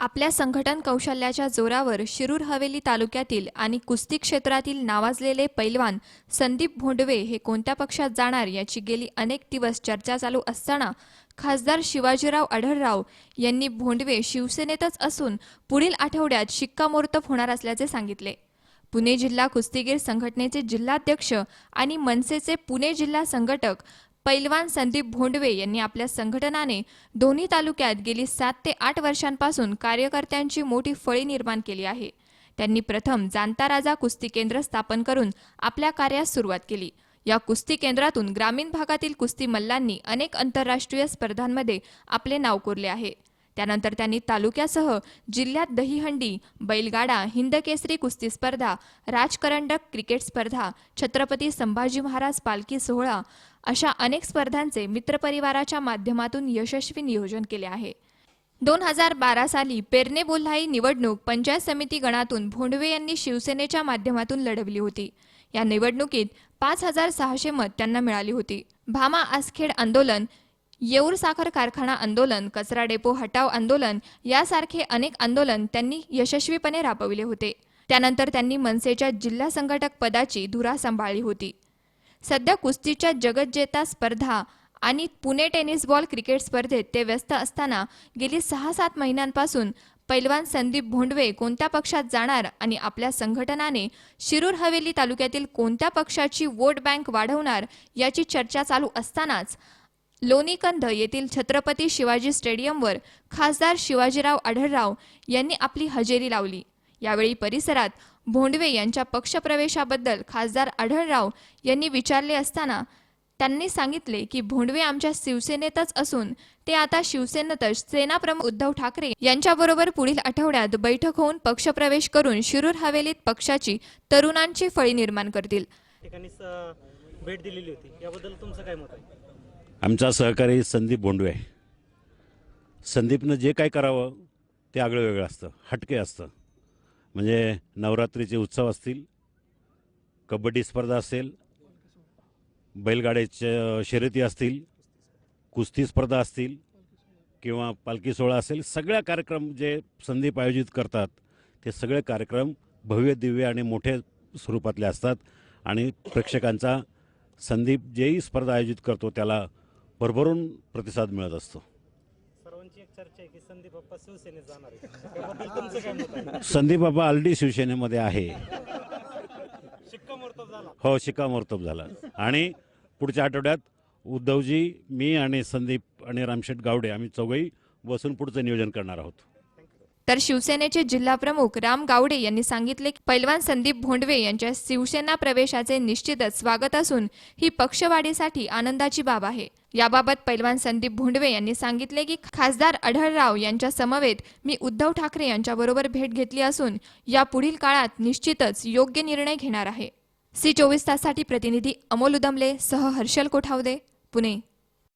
आपल्या संघटन कौशल्याच्या जोरावर शिरूर हवेली तालुक्यातील आणि कुस्ती क्षेत्रातील नावाजलेले पैलवान संदीप भोंडवे हे कोणत्या पक्षात जाणार याची गेली अनेक दिवस चर्चा चालू असताना खासदार शिवाजीराव आढळराव यांनी भोंडवे शिवसेनेतच असून पुढील आठवड्यात शिक्कामोर्तब होणार असल्याचे सांगितले. पुणे जिल्हा कुस्तीगीर संघटनेचे जिल्हाध्यक्ष आणि मनसेचे पुणे जिल्हा संघटक पैलवान संदीप भोंडवे यांनी आपल्या संघटनाने दोन्ही तालुक्यात गेली सात ते आठ वर्षांपासून कार्यकर्त्यांची मोठी फळी निर्माण केली आहे. त्यांनी प्रथम जाणता राजा कुस्ती केंद्र स्थापन करून आपल्या कार्यास सुरुवात केली. या कुस्ती केंद्रातून ग्रामीण भागातील कुस्ती मल्लांनी अनेक आंतरराष्ट्रीय स्पर्धांमध्ये आपले नाव कोरले आहे. त्यानंतर त्यांनी तालुक्यासह जिल्ह्यात दहीहंडी बैलगाडा हिंदकेसरी कुस्ती स्पर्धा राजकरंडक क्रिकेट स्पर्धा छत्रपती संभाजी महाराज पालखी सोहळा अशा अनेक स्पर्धांचे मित्रपरिवाराच्या माध्यमातून यशस्वी नियोजन केले आहे. दोन हजार बारा साली पेरणे बोल्हाई निवडणूक पंचायत समिती गणातून भोंडवे यांनी शिवसेनेच्या माध्यमातून लढवली होती. या निवडणुकीत पाच हजार सहाशे मत त्यांना मिळाली होती. भामा आसखेड आंदोलन येऊर साखर कारखाना आंदोलन कचरा डेपो हटाव आंदोलन यासारखे अनेक आंदोलन त्यांनी यशस्वीपणे राबविले होते. त्यानंतर त्यांनी मनसेच्या जिल्हा संघटक पदाची धुरा सांभाळली होती. सध्या कुस्तीच्या जगज्जेता स्पर्धा आणि पुणे टेनिस बॉल क्रिकेट स्पर्धेत ते व्यस्त असताना गेली सहा सात महिन्यांपासून पैलवान संदीप भोंडवे कोणत्या पक्षात जाणार आणि आपल्या संघटनाने शिरूर हवेली तालुक्यातील कोणत्या पक्षाची वोट बँक वाढवणार याची चर्चा चालू असतानाच लोणीकंद येथील छत्रपती शिवाजी स्टेडियमवर खासदार शिवाजीराव आढळराव यांनी आपली हजेरी लावली. यावेळी परिसरात भोंडवे यांच्या पक्षप्रवेशाबद्दल खासदार आढळराव यांनी विचारले असताना त्यांनी सांगितले की भोंडवे आमच्या शिवसेनेतच असून ते आता शिवसेनेतच सेनाप्रमुख उद्धव ठाकरे यांच्याबरोबर पुढील आठवड्यात बैठक होऊन पक्षप्रवेश करून शिरूर हवेलीत पक्षाची तरुणांची फळी निर्माण करतील. भेट दिलेली होती. याबद्दल तुमचं काय मत आहे? आमचा सहकारी संदीप बोंडवे. आहे संदीपनं जे काय करावं ते आगळं वेगळं असतं हटके असतं. म्हणजे नवरात्रीचे उत्सव असतील कबड्डी स्पर्धा असेल बैलगाड्याच्या शर्यती असतील कुस्ती स्पर्धा असतील किंवा पालखी सोहळा असेल सगळ्या कार्यक्रम जे संदीप आयोजित करतात ते सगळे कार्यक्रम भव्य दिव्य आणि मोठे स्वरूपातले असतात. आणि प्रेक्षकांचा संदीप जेही स्पर्धा आयोजित करतो त्याला भरभरून प्रतिसाद मिळत असतो. सर्वांची एक चर्चा आहे की संदीप बाप्पा शिवसेनेत जाणार आहे. त्याबद्दल तुमचं काय मत आहे संदीप बाबा ऑलरेडी शिवसेनेमध्ये आहे. शिक्कामोर्तब झाला. हो शिक्कामोर्तब झाला. आणि पुढच्या आठवड्यात उद्धवजी मी आणि संदीप आणि रामशेठ गावडे आम्ही चौघही बसून पुढचं नियोजन करणार आहोत. तर शिवसेनेचे जिल्हाप्रमुख राम गावडे यांनी सांगितले की पैलवान संदीप भोंडवे यांच्या शिवसेना प्रवेशाचे निश्चितच स्वागत असून ही पक्षवाढीसाठी आनंदाची बाब आहे. याबाबत पैलवान संदीप भोंडवे यांनी सांगितले की खासदार आढळराव यांच्या समवेत मी उद्धव ठाकरे यांच्याबरोबर भेट घेतली असून या पुढील काळात निश्चितच योग्य निर्णय घेणार आहे. सी चोवीस ताससाठी प्रतिनिधी अमोल उदमले सह हर्षल कोठावदे पुणे.